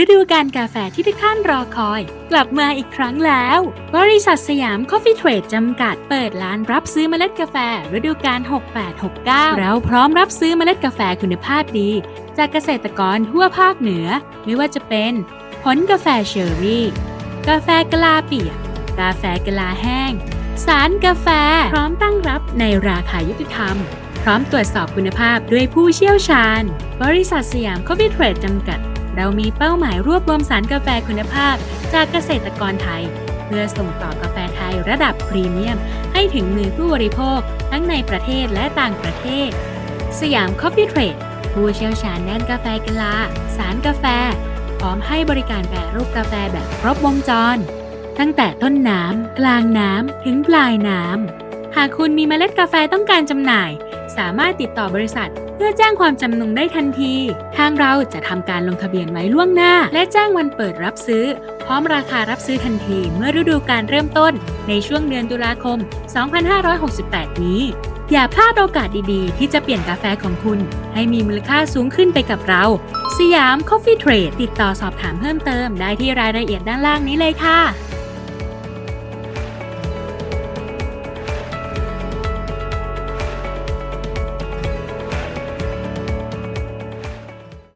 ฤดูกาลกาแฟที่ทุกท่านรอคอย กลับมาอีกครั้งแล้ว บริษัทสยามคอฟฟี่เทรดจำกัดเปิดร้านรับซื้อเมล็ดกาแฟฤดูกาล6869 เราพร้อมรับซื้อเมล็ดกาแฟคุณภาพดี จากเกษตรกรทั่วภาคเหนือ ไม่ว่าจะเป็น ผลกาแฟเชอร์รี่ กาแฟกะลาเปียก กาแฟกะลาแห้ง สารกาแฟพร้อมตั้งรับในราคายุติธรรมพร้อมตรวจสอบคุณภาพด้วยผู้เชี่ยวชาญ บริษัทสยามคอฟฟี่เทรดจำกัด เรามีเป้าหมายรวบรวมสารกาแฟคุณภาพ จากเกษตรกรไทย เพื่อส่งต่อกาแฟไทยระดับพรีเมียม ให้ถึงมือผู้บริโภค ทั้งในประเทศและต่างประเทศ สยามคอฟฟี่เทรดผู้เชี่ยวชาญด้านกาแฟกลา สารกาแฟ พร้อมให้บริการแปรรูปกาแฟแบบครบวงจร ตั้งแต่ต้นน้ำกลางน้ำถึงปลายน้ำหากคุณมีเมล็ดกาแฟต้องการจำหน่าย สามารถติดต่อบริษัท เพื่อแจ้งความจำนงได้ทันที ทางเราจะทำการลงทะเบียนไว้ล่วงหน้า และแจ้งวันเปิดรับซื้อ พร้อมราคารับซื้อทันทีเมื่อฤดูการเริ่มต้น ในช่วงเดือนตุลาคม 2568 นี้ อย่าพลาดโอกาสดีๆ ที่จะเปลี่ยนกาแฟของคุณ ให้มีมูลค่าสูงขึ้นไปกับเรา สยาม Coffee Trade ติดต่อสอบถามเพิ่มเติมได้ที่รายละเอียดด้านล่างนี้เลยค่ะ